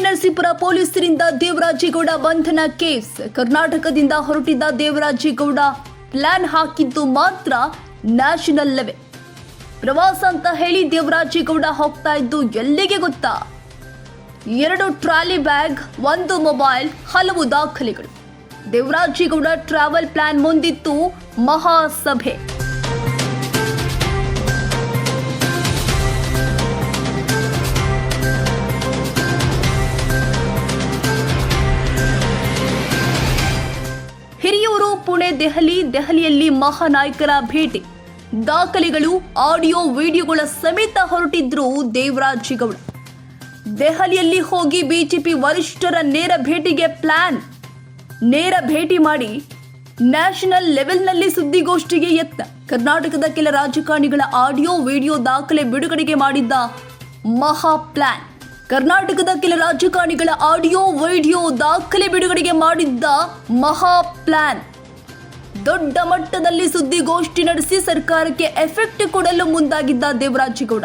ಹೊಳೆನರಸೀಪುರ ಪೊಲೀಸರಿಂದ ದೇವರಾಜೇಗೌಡ ಬಂಧನ ಕೇಸ್. ಕರ್ನಾಟಕದಿಂದ ಹೊರಟಿದ್ದ ದೇವರಾಜೇಗೌಡ ಪ್ಲಾನ್ ಹಾಕಿದ್ದು ಮಾತ್ರ ನ್ಯಾಷನಲ್ ಲೆವೆಲ್. ಪ್ರವಾಸ ಅಂತ ಹೇಳಿ ದೇವರಾಜೇಗೌಡ ಹೋಗ್ತಾ ಇದ್ದು ಎಲ್ಲಿಗೆ ಗೊತ್ತಾ? ಎರಡು ಟ್ರಾಲಿ ಬ್ಯಾಗ್, ಒಂದು ಮೊಬೈಲ್, ಹಲವು ದಾಖಲೆಗಳು. ದೇವರಾಜೇಗೌಡ ಟ್ರಾವೆಲ್ ಪ್ಲಾನ್ ಮುಂದಿತ್ತು ಮಹಾಸಭೆ. ಪುಣೆ, ದೆಹಲಿ, ದೆಹಲಿಯಲ್ಲಿ ಮಹಾನಾಯಕರ ಭೇಟಿ. ದಾಖಲೆಗಳು, ಆಡಿಯೋ, ವಿಡಿಯೋಗಳ ಸಮೇತ ಹೊರಟಿದ್ರು ದೇವರಾಜೇಗೌಡ ದೆಹಲಿಯಲ್ಲಿ ಹೋಗಿ ಬಿಜೆಪಿ ವರಿಷ್ಠರ ನೇರ ಭೇಟಿಗೆ ಪ್ಲಾನ್. ನೇರ ಭೇಟಿ ಮಾಡಿ ನ್ಯಾಷನಲ್ ಲೆವೆಲ್ನಲ್ಲಿ ಸುದ್ದಿಗೋಷ್ಠಿಗೆ ಯತ್ನ. ಕರ್ನಾಟಕದ ಕೆಲ ರಾಜಕಾರಣಿಗಳ ಆಡಿಯೋ, ವಿಡಿಯೋ ದಾಖಲೆ ಬಿಡುಗಡೆಗೆ ಮಾಡಿದ್ದ ಮಹಾ ಪ್ಲಾನ್. ಕರ್ನಾಟಕದ ಕೆಲ ರಾಜಕಾರಣಿಗಳ ಆಡಿಯೋ, ವಿಡಿಯೋ ದಾಖಲೆ ಬಿಡುಗಡೆಗೆ ಮಾಡಿದ್ದ ಮಹಾ ಪ್ಲಾನ್. ದೊಡ್ಡ ಮಟ್ಟದಲ್ಲಿ ಸುದ್ದಿಗೋಷ್ಠಿ ನಡೆಸಿ ಸರ್ಕಾರಕ್ಕೆ ಎಫೆಕ್ಟ್ ಕೊಡಲು ಮುಂದಾಗಿದ್ದ ದೇವರಾಜೇಗೌಡ